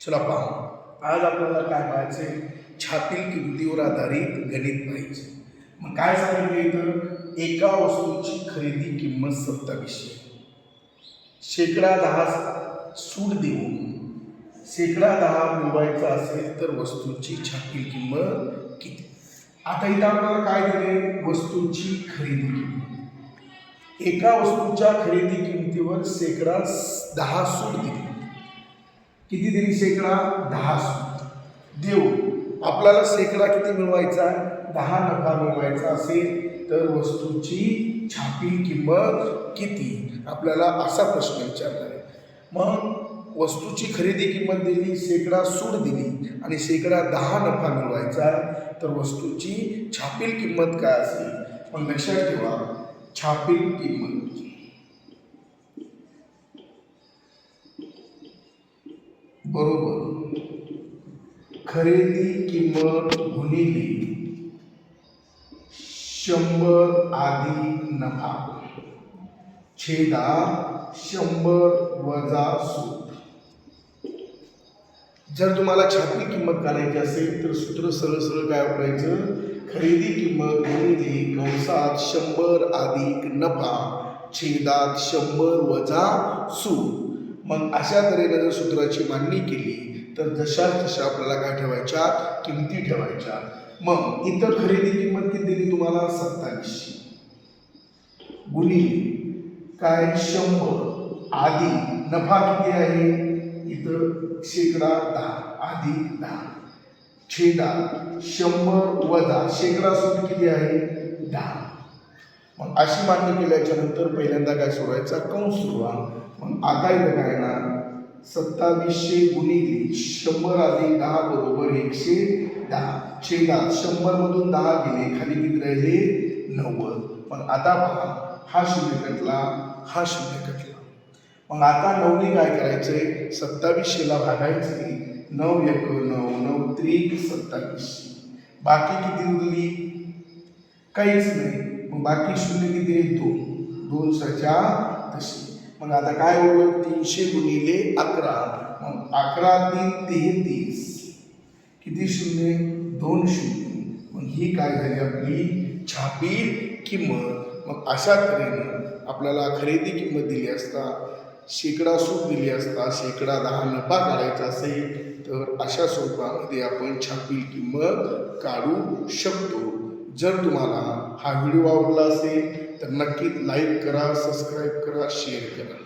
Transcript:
चला पाहू. आज आपल्याला काय पाहायचे छापील किमतीवर आधारित गणित पाहिजे मग काय सांगितले तर एका वस्तूची खरेदी किंमत सत्तावीसशे. शेकडा दहा सूट देऊन शेकडा दहा मिळवायचा असेल तर वस्तूची छापील किंमत किती? आता इथं आपल्याला काय दिले वस्तूची खरेदी किंमत. एका वस्तूच्या खरेदी किमतीवर शेकडा दहा सूट दिली. किती दिली शेकडा? दहा देऊ. आपल्याला शेकडा किती मिळवायचा दहा नफा मिळवायचा असेल तर वस्तूची छापील किंमत किती? आपल्याला असा प्रश्न विचारला आहे. मग वस्तूची खरेदी किंमत दिली शेकडा सूट दिली आणि शेकडा दहा नफा मिळवायचा तर वस्तूची छापील किंमत काय असेल? पण लक्षात ठेवा छापील किंमत. बरोबर. खरेदी किंमत गुणिले शंभर आधी नफा. छेदा शंभर वजा सूट जर तुम्हाला छापी किंमत काढायची असेल तर सूत्र सरळ सरळ काय वापरायचं? खरेदी किंमत गुणिले कंसात शंभर अधिक नफा छेदात शंभर वजा सूट मग अशा तऱ्हेनं जर सूत्राची मांडणी केली तर जशा तशा आपल्याला काय ठेवायच्या? किमती ठेवायच्या. मग इतर खरेदी किंमत किती दिली तुम्हाला? सत्तावीसशे. गुणिले काय? शंभर. आधी नफा किती आहे? इथं शेकडा दहा. आधी दहा. छेदा. शंभर वजा. शेकडा सूट किती आहे? दहा. मग अशी मांडणी केल्याच्यानंतर पहिल्यांदा काय सोडायचा कंस सुरुवा मग आता इथं काय ना सत्तावीसशे गुणिले शंभर अधिक दहा बरोबर एकशे दहा. छेदात शंभर मधून दहा गेले खाली किती राहिले? नव्वद. पण आता पहा हा शून्य कटला हा शून्य कटला. मग आता नऊने काय करायचंय? सत्तावीसशेला भागायचे नऊ एक नऊ नऊ त्रिक सत्तावीसशे. बाकी किती उरली? काहीच नाही. मग बाकी शून्य किती आहे? दोन. दोन तशी. मग आता काय होतं? तीनशे गुणिले अकरा. मग अकरा तीन तेहतीस किती शून्य? दोन शून्य. मग ही काय झाली आपली? छापील किंमत. मग अशा तऱ्हेनं आपल्याला खरेदी किंमत दिली असता शेकडा सूट दिली असता शेकडा दहा नफा काढायचा असेल तर अशा स्वरूपामध्ये आपण छापील किंमत काढू शकतो. जर तुम्हाला हा व्हिडिओ आवडला असेल तर नक्कीच लाईक करा सबस्क्राईब करा शेअर करा.